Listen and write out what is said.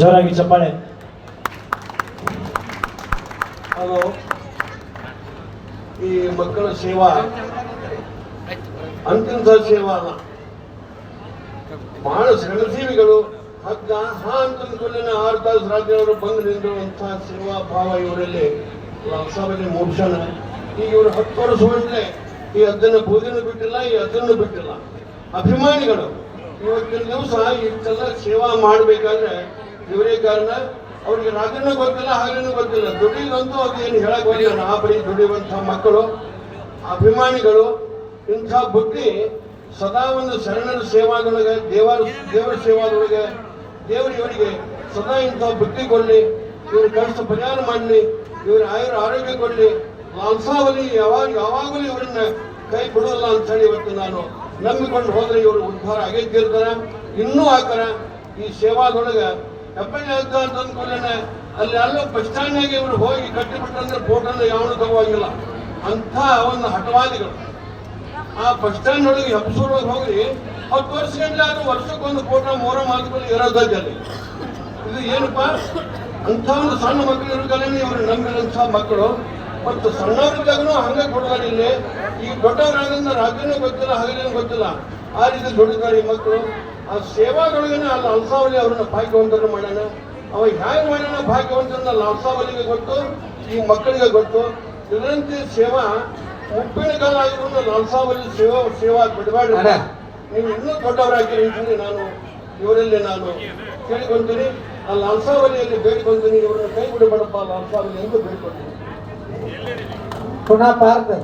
ಜೋರಾಗಿ ಚಪ್ಪಾಳೆ. ಈ ಮಕ್ಕಳ ಸೇವಾ. ಅಂತಿಮ ಸೇವಾ. ಬಹಳ ಶ್ರಮಜೀವಿಗಳು ಹಗ್ಗ, ಹಾ ಅಂತಂದ್ಕೊಳ್ಳೇನೆ ಆರು ತಾಸು ರಾತ್ರಿ ಬಂದು ಸೇವಾ ಭಾವ ಇವರಲ್ಲಿ ಲಕ್ಷಾವಧಿ ಮೋಕ್ಷಣ ಈಗ ಇವರು ಹತ್ತು ವರ್ಷ ಈ ಅದನ್ನು ಭೋಜನ ಬಿಟ್ಟಿಲ್ಲ, ಈ ಅದನ್ನು ಬಿಟ್ಟಿಲ್ಲ. ಅಭಿಮಾನಿಗಳು ಇವತ್ತಿನ ದಿವಸ ಇಷ್ಟೆಲ್ಲ ಸೇವಾ ಮಾಡಬೇಕಾದ್ರೆ ಇವರೇ ಕಾರಣ. ಅವ್ರಿಗೆ ರಾಜನೂ ಗೊತ್ತಿಲ್ಲ, ಹಾಗೇನೂ ಗೊತ್ತಿಲ್ಲ. ದುಡಿದಂತೂ ಅದೇನು ಹೇಳಕ್ ಬರಲಿಲ್ಲ ಆ ಬರೀ ದುಡಿಯುವಂತಹ ಮಕ್ಕಳು, ಅಭಿಮಾನಿಗಳು, ಇಂಥ ಬುದ್ಧಿ ಸದಾ ಒಂದು ಶರಣರ ಸೇವಾದೊಳಗೆ, ದೇವರ ದೇವರ ಸೇವಾದೊಳಗೆ, ದೇವರು ಇವರಿಗೆ ಸದಾ ಇಂಥ ಬುದ್ಧಿ ಕೊಡಲಿ, ಇವ್ರ ಕಷ್ಟ ಪರಿಹಾರ ಮಾಡಲಿ, ಇವರ ಆಯುರ ಆರೋಗ್ಯ ಕೊಡಲಿ. ಲಾಂಸಾವಲಿ ಯಾವಾಗ, ಯಾವಾಗಲೂ ಇವರನ್ನ ಕೈ ಬಿಡೋಲ್ಲ ಅಂತ ಹೇಳಿ ಇವತ್ತು ನಾನು ನಂಬಿಕೊಂಡು ಹೋದ್ರೆ ಇವರು ಉದ್ಧಾರ ಆಗೇ ತೀರ್ತಾರ ಇನ್ನೂ ಆಕರ ಈ ಸೇವಾದೊಳಗೆ ಹೆಬ್ಬಳ್ಳಿ ಅಂತ ಅಂದ್ಕೊಳ್ಳೋಣ ಅಲ್ಲಿ ಅಲ್ಲೋ ಬಸ್ ಸ್ಟ್ಯಾಂಡ್ನಾಗೆ ಇವರು ಹೋಗಿ ಕಟ್ಟಿಬಿಟ್ಟಂದ್ರೆ ಫೋಟೋನ ಯಾವನು ತಗೋವಾಗಿಲ್ಲ ಅಂಥ ಒಂದು ಹಠವಾದಿಗಳು. ಆ ಬಸ್ ಸ್ಟ್ಯಾಂಡ್ ಒಳಗೆ ಹೆಬ್ಬಸೂರೊಳಗೆ ಹೋಗ್ರಿ, ಹತ್ತು ವರ್ಷ ಗಂಟೆ ಆದ್ರೂ ವರ್ಷಕ್ಕೊಂದು ಫೋಟೋ ಮೂರ ಮಾತುಗಳು ಇರೋದಲ್ಲಿ ಅಲ್ಲಿ. ಇದು ಏನಪ್ಪ? ಅಂಥ ಒಂದು ಸಣ್ಣ ಮಕ್ಕಳು ಇರೋದಲ್ಲೇ ಇವರು ನಂಬಿದಂಥ ಮಕ್ಕಳು. ಮತ್ತು ಸಣ್ಣವರಿದ್ದಾಗನು ಹಂಗೆ ಕೊಡ್ತಾರೆ ಇಲ್ಲಿ ಈ ದೊಡ್ಡವರಾಗಿಂದ ರಾಜ್ಯನೂ ಗೊತ್ತಿಲ್ಲ ಹಗಲೇನು ಗೊತ್ತಿಲ್ಲ. ಆ ರೀತಿ ದುಡಿತಾರೆ ಈ ಮಕ್ಕಳು ಆ ಸೇವಾದೊಳಗನೆ ಅಲ್ಲಿ ಅಲ್ಸಾವಲಿ ಅವ್ರನ್ನ ಭಾಗ್ಯವಂತರನ್ನು ಮಾಡ್ಯಾನ. ಅವ ಹ್ಯಾಂಗ ಮಾಡ್ಯಾನ ಭಾಗ್ಯವಂತರನ್ನ ಅಲ್ಲಿ ಅಲ್ಸಾವಲಿಗೆ ಗೊತ್ತು ಈ ಮಕ್ಕಳಿಗೆ ಗೊತ್ತು. ಇದರಂತೆ ಸೇವಾ ಉಪ್ಪಿನ ಕಾಲ ಆಗಿರೋದು ಅಲ್ಸಾವಲಿ ಸೇವಾ ಸೇವಾ ಬಿಡಬಾರ್ದು. ನೀವು ಇನ್ನೂ ದೊಡ್ಡವರಾಗಿರಿ ಅಂತಂದ್ರೆ ನಾನು ಇವರಲ್ಲಿ ನಾನು. ಕೇಳಿಕೊಂತೀನಿ. ಆ ಲಾಲ್ಸಾವಲಿಯಲ್ಲಿ ಬೇಡ್ಕೊಂತೀನಿ ಇವ್ರನ್ನ ಕೈ ಬಿಡಬೇಡಪ್ಪ ಲಾಲ್ಸಾವಲಿ ಎಂದು por una parte